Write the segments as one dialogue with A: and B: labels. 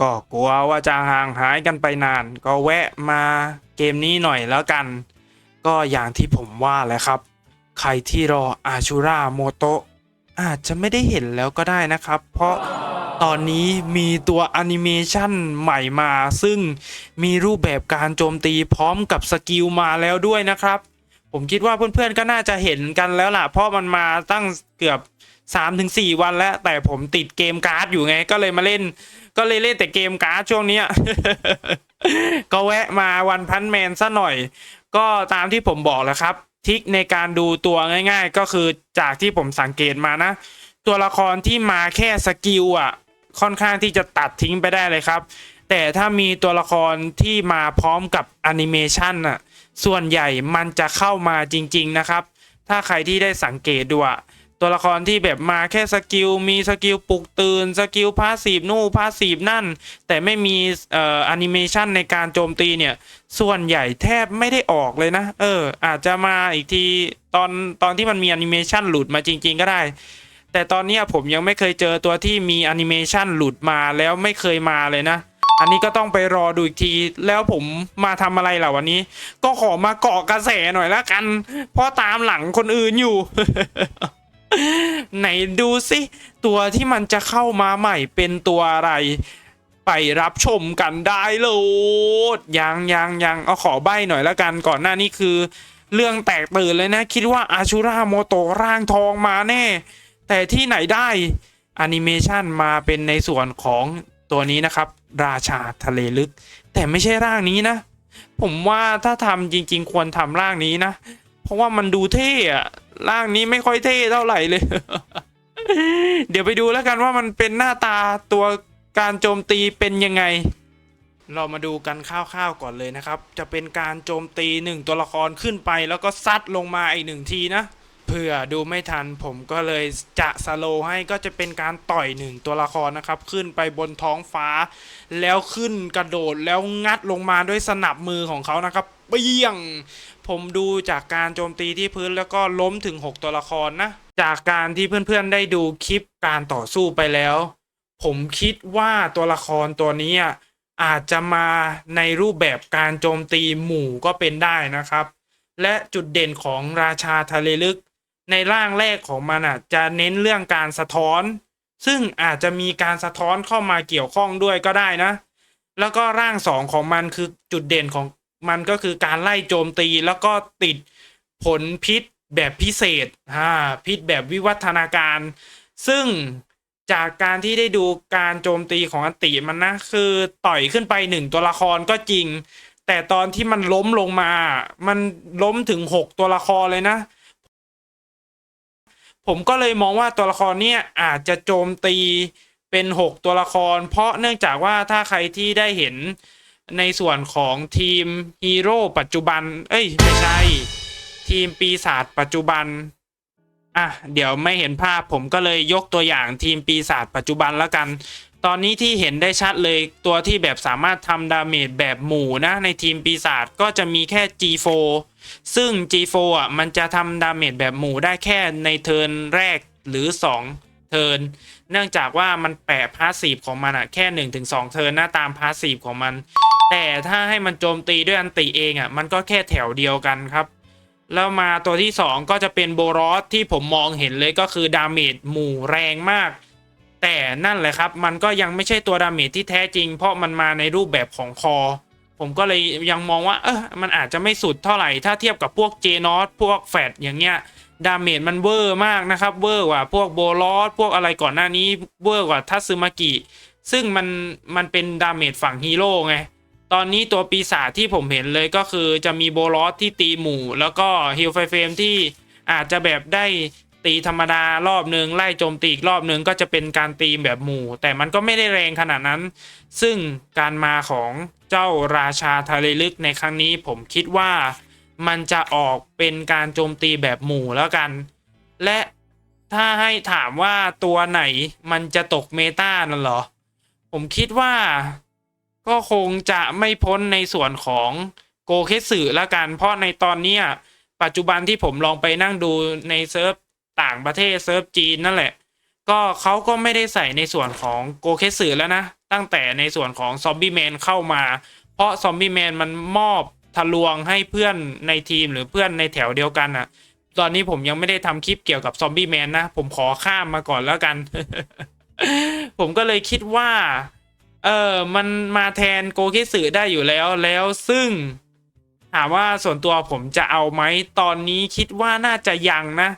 A: ก็กลัวว่าจะห่างหายกันไปนาน ก็แวะมาเกมนี้หน่อยแล้วกัน ก็อย่างที่ผมว่าแหละครับ ใครที่รออาชูราโมโตะอาจจะไม่ได้เห็นแล้วก็ได้นะครับ เพราะตอนนี้มีตัวแอนิเมชันใหม่มา ซึ่งมีรูปแบบการโจมตีพร้อมกับสกิลมาแล้วด้วยนะครับ ผมคิดว่าเพื่อนๆก็น่าจะเห็นกันแล้วล่ะ เพราะมันมาตั้งเกือบ 3-4 วันแล้ว แต่ผมติดเกมการ์ดอยู่ไงก็เลยมาเล่น ก็เลยเล่นแต่เกมการ์ดช่วงเนี้ยก็แวะมาวันพันแมนซะหน่อย ก็ตามที่ผมบอกแหล้วครับ ทิกในการดูตัวง่าย ๆ ก็คือจากที่ผมสังเกตมานะ ตัวละครที่มาแค่สกิลอะ ค่อนข้างที่จะตัดทิ้งไปได้เลยครับ แต่ถ้ามีตัวละครที่มาพร้อมกับแอนิเมชันอะ ส่วนใหญ่มันจะเข้ามาจริง ๆนะครับ ถ้าใครที่ได้สังเกตดูอะ ตัวละครที่แบบมาแค่สกิลมีสกิลปลุกตื่นสกิลพาสีฟนู่นพาสีฟนั่น แต่ไม่มีเอ่อแอนิเมชันในการโจมตีเนี่ย ส่วนใหญ่แทบไม่ได้ออกเลยนะ เออ อาจจะมาอีกทีตอนตอนที่มันมีแอนิเมชันหลุดมาจริง ๆ ก็ได้ แต่ตอนนี้ผมยังไม่เคยเจอตัวที่มีแอนิเมชันหลุดมาแล้วไม่เคยมาเลยนะอันนี้ก็ต้องไปรอดูอีกที แล้วผมมาทำอะไรล่ะวันนี้ ก็ขอมาเกาะกระแสหน่อยละกัน เพราะตามหลังคนอื่นอยู่ ไหนดูสิตัวที่มันจะเข้ามาใหม่เป็นตัวอะไร ไปรับชมกันได้เลยยังยังยังเอาขอใบ้หน่อยละกันก่อนหน้านี้คือ เรื่องแตกตื่นเลยนะ คิดว่าอาชูราโมโตร่างทองมาแน่ แต่ที่ไหนได้แอนิเมชันมาเป็นในส่วนของตัวนี้นะครับ ราชาทะเลลึก แต่ไม่ใช่ร่างนี้นะ ผมว่าถ้าทำจริง ๆ ควรทำร่างนี้นะ เพราะว่ามันดูเท่อะร่างนี้ไม่ค่อยเท่เท่าไหร่เลย เดี๋ยวไปดูแล้วกันว่ามันเป็นหน้าตาตัวการโจมตีเป็นยังไง เรามาดูกันคร่าวๆก่อนเลยนะครับ จะเป็นการโจมตีหนึ่งตัวละครขึ้นไป แล้วก็ซัดลงมาอีกหนึ่งทีนะเพื่อดูไม่ทันผมก็เลยจะสโลให้ก็จะเป็นการต่อยหนึ่งตัวละครนะครับ ขึ้นไปบนท้องฟ้า แล้วขึ้นกระโดดแล้วงัดลงมาด้วยสนับมือของเขานะครับ เปี้ยง ผมดูจากการโจมตีที่พื้นแล้วก็ล้มถึง 6 ตัวละครนะ จากการที่เพื่อนๆได้ดูคลิปการต่อสู้ไปแล้ว ผมคิดว่าตัวละครตัวนี้อาจจะมาในรูปแบบการโจมตีหมู่ก็เป็นได้นะครับ และจุดเด่นของราชาทะเลลึก ในร่างแรกของมันะจะเน้นเรื่องการสะท้อน ซึ่งอาจจะมีการสะท้อนเข้ามาเกี่ยวข้องด้วยก็ได้นะ แล้วก็ร่างสองของมันคือจุดเด่นของ มันก็คือการไล่โจมตีแล้วก็ติดผลพิษแบบพิเศษฮ่าพิษแบบวิวัฒนาการ ซึ่งจากการที่ได้ดูการโจมตีของอันติมันนะคือต่อยขึ้นไปหนึ่งตัวละครก็จริง แต่ตอนที่มันล้มลงมา มันล้มถึงหกตัวละครเลยนะ ผมก็เลยมองว่าตัวละครเนี่ยอาจจะโจมตีเป็น6ตัวละคร เพราะเนื่องจากว่าถ้าใครที่ได้เห็น ในส่วนของทีมฮีโร่ปัจจุบัน เอ้ย ไม่ใช่ ทีมปีศาจปัจจุบัน อะ เดี๋ยวไม่เห็นภาพผมก็เลยยกตัวอย่างทีมปีศาจปัจจุบันแล้วกัน ตอนนี้ที่เห็นได้ชัดเลยตัวที่แบบสามารถทำดาเมจแบบหมู่นะ ในทีมปีศาจก็จะมีแค่ G4 ซึ่ง G4 อะมันจะทำดาเมจแบบหมู่ได้แค่ในเทิร์นแรกหรือ 2 เทิร์นเนื่องจากว่ามันแปะพาสซีฟของมันอะแค่ 1-2 เทิร์นหน้าตามพาสซีฟของมัน แต่ถ้าให้มันโจมตีด้วยอันติเองอะมันก็แค่แถวเดียวกันครับ แล้วมาตัวที่ 2 ก็จะเป็นโบรอสที่ผมมองเห็นเลยก็คือดาเมจหมู่แรงมาก แต่นั่นแหละครับมันก็ยังไม่ใช่ตัวดาเมจที่แท้จริง เพราะมันมาในรูปแบบของคอ ผมก็เลยยังมองว่าเออมันอาจจะไม่สุดเท่าไหร่ถ้าเทียบกับพวกเจนอสพวกแฟดอย่างเงี้ยดาเมจมันเวอร์มากนะครับเวอร์กว่าพวกโบลอสพวกอะไรก่อนหน้านี้เวอร์กว่าทัตสึมากิซึ่งมันมันเป็นดาเมจฝั่งฮีโร่ไง ตอนนี้ตัวปีศาจที่ผมเห็นเลยก็คือจะมีโบลอสที่ตีหมู่ แล้วก็ฮิลไฟเฟมที่อาจจะแบบได้ตีธรรมดารอบนึงไล่โจมตีอีกรอบนึงก็จะเป็นการตีแบบหมู่ แต่มันก็ไม่ได้แรงขนาดนั้น ซึ่งการมาของเจ้าราชาทะเลลึกในครั้งนี้ผมคิดว่ามันจะออกเป็นการโจมตีแบบหมู่แล้วกัน และถ้าให้ถามว่าตัวไหนมันจะตกเมตานั่นเหรอ ผมคิดว่า ก็คงจะไม่พ้นในส่วนของโกเคสึแล้วกัน เพราะในตอนเนี้ยปัจจุบันที่ผมลองไปนั่งดูในเซิร์ฟต่างประเทศเซิร์ฟจีนนั่นแหละ ก็เขาก็ไม่ได้ใส่ในส่วนของโกเคสึแล้วนะ ตั้งแต่ในส่วนของซอมบี้แมนเข้ามา เพราะซอมบี้แมนมันมอบทะลวงให้เพื่อนในทีมหรือเพื่อนในแถวเดียวกันอะ ตอนนี้ผมยังไม่ได้ทำคลิปเกี่ยวกับซอมบี้แมนนะ ผมขอข้ามมาก่อนแล้วกัน ผมก็เลยคิดว่า เออ มันมาแทนโกคิสึได้อยู่แล้วแล้วซึ่ง ถามว่าส่วนตัวผมจะเอาไหมตอนนี้คิดว่าน่าจะยังนะ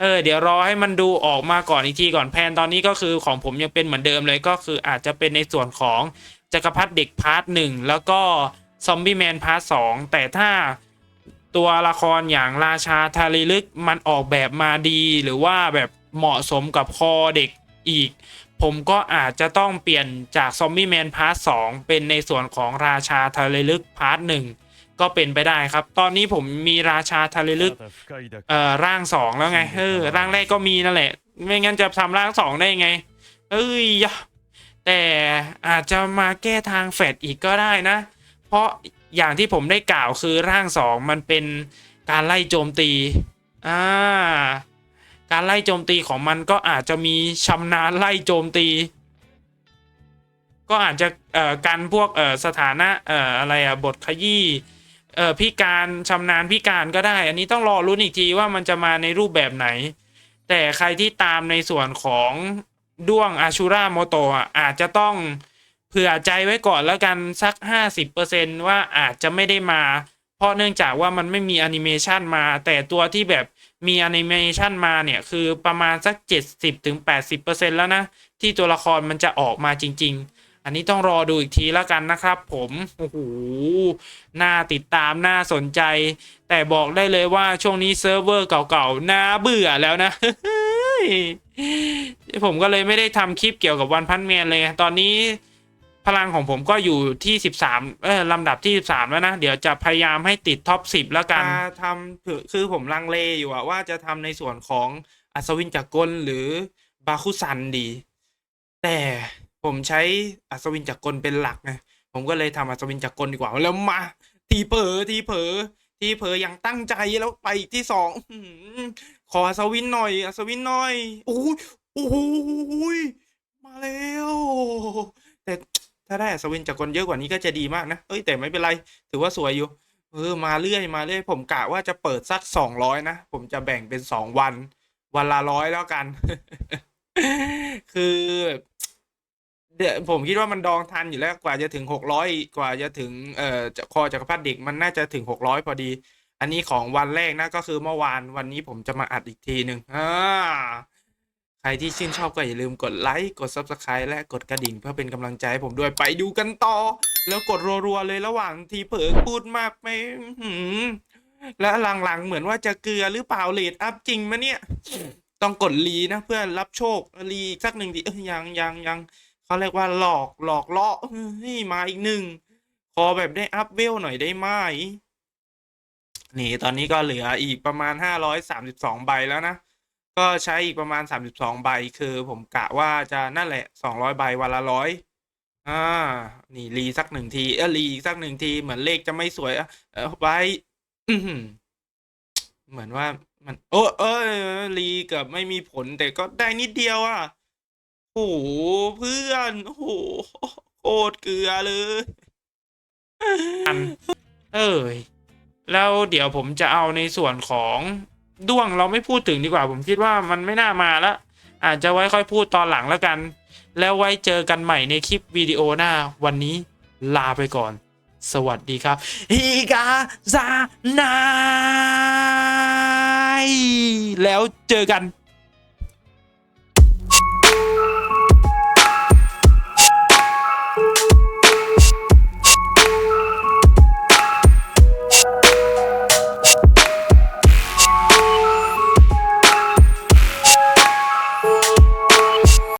A: เออ เดี๋ยวรอให้มันดูออกมาก่อนอีกทีก่อนแพนตอนนี้ก็คือของผมยังเป็นเหมือนเดิมเลยก็คืออาจจะเป็นในส่วนของจักรพรรดิเด็กพาร์ทหนึ่งแล้วก็ซอมบี้แมนพาร์ทสองแต่ถ้าตัวละครอย่างราชาทาริลึกมันออกแบบมาดีหรือว่าแบบเหมาะสมกับคอเด็กอีก ผมก็อาจจะต้องเปลี่ยนจากซอมบี้แมนพาร์ทสเป็นในส่วนของราชาทะเลลึกพาร์ทหนึ่งก็เป็นไปได้ครับ ตอนนี้ผมมีราชาทะเล
B: ลึก
A: เอ่อร่างสองแล้วไงเออร่างแรกก็มีนั่นแหละ ไม่งั้นจะทำร่างสองได้ไง เอ้ยแต่อาจจะมาแก้ทางแฟดอีกก็ได้นะ เพราะอย่างที่ผมได้กล่าวคือร่างสองมันเป็นการไล่โจมตีอ่า การไล่โจมตีของมันก็อาจจะมีชำนาญไล่โจมตี ก็อาจจะเอ่อกันพวกเอ่อสถานะเอ่ออะไรอะบทขยี้เอ่อพิการชำนาญพิการก็ได้ อันนี้ต้องรอรุ้นอีกทีว่ามันจะมาในรูปแบบไหน แต่ใครที่ตามในส่วนของด้วงอาชูราโมโตะอาจจะต้องเผื่อใจไว้ก่อนแล้วกันสัก 50%ว่าอาจจะไม่ได้มา ราะเนื่องจากว่ามันไม่มีแอนิเมชันมา แต่ตัวที่แบบมีแอนิเมชันมาเนี่ย คือประมาณสัก 70-80%แล้วนะ ที่ตัวละครมันจะออกมาจริง ๆ อันนี้ต้องรอดูอีกทีแล้วกันนะครับผมโอ้โหน่าติดตามน่าสนใจ แต่บอกได้เลยว่าช่วงนี้เซิร์ฟเวอร์เก่าๆน่าเบื่อแล้วนะผมก็เลยไม่ได้ทำคลิปเกี่ยวกับวันพันแมนเลย ตอนนี้ พลังของผมก็อยู่ที่13เออลำดับที่13แล้วนะ เดี๋ยวจะพยายามให้ติดท็อป10แล้วกันทำคือผมลังเลอยู่อะว่าจะทำในส่วนของอัศวินจักรกลหรือบาคุซันดี แต่ผมใช้อัศวินจักรกลเป็นหลักไงผมก็เลยทำอัศวินจักรกลดีกว่า แล้วมา ทีเผลอทีเผลอทีเผลออย่างตั้งใจแล้วไปที่สองอื้ออขออัศวินหน่อยอัศวินหน่อยโอ้ยโอ้ยมาแล้ว ถ้าได้อัศวินจักรกลเยอะกว่านี้ก็จะดีมากนะ เอ้ยแต่ไม่เป็นไร ถือว่าสวยอยู่ เออมาเรื่อยมาเรื่อย ผมกะว่าจะเปิดสักสองร้อยนะ ผมจะแบ่งเป็นสองวัน วันละร้อยแล้วกัน คือเดี๋ยวผมคิดว่ามันดองทันอยู่แล้วกว่าจะถึงหกร้อยกว่าจะถึงเอ่อคอจักรพรรดิเด็กมันน่าจะถึงหกร้อยพอดี อันนี้ของวันแรกนะก็คือเมื่อวานวันนี้ผมจะมาอัดอีกทีหนึ่งอ่า ใครที่ชื่นชอบก็อย่าลืมกดไลค์กด Subscribe และกดกระดิ่งเพื่อเป็นกำลังใจให้ผมด้วยไปดูกันต่อ แล้วกดรัวๆเลยระหว่างทีเผลอพูดมากไหืมและหลังๆเหมือนว่าจะเกลือหรือเปล่าเลดอัพจริงมะเนี่ย ต้องกดรีนะเพื่อรับโชครีอีกสักหนึ่งดิเอ้ยยังยังยังเขาเรียกว่าหลอกหลอกล่อเฮ้ยมาอีกหนึ่งขอแบบได้อัพเวลหน่อยได้ไหมนี่ตอนนี้ก็เหลืออีกประมาณห้าร้อยสามสิบสองใบแล้วนะ ก็ใช้อีกประมาณสามสิบสองใบคือผมกะว่าจะนั่นแหละสองร้อยใบวันละร้อยอ่า นี่รีสักหนึ่งที เออรีอีกสักหนึ่งที เหมือนเลขจะไม่สวยอะเออไว้เหมือนว่ามัน โอ้เอ้ยรีเกับไม่มีผลแต่ก็ได้นิดเดียวอะโอ้โหเพื่อนโอ้โหโคตรเกลือเลยอันเอ้ยแล้วเดี๋ยวผมจะเอาในส่วนของ ด้วงเราไม่พูดถึงดีกว่า ผมคิดว่ามันไม่น่ามาแล้ว อาจจะไว้ค่อยพูดตอนหลังแล้วกัน แล้วไว้เจอกันใหม่ในคลิปวิดีโอหน้า วันนี้ลาไปก่อน สวัสดีครับฮิกาซานายแล้วเจอกัน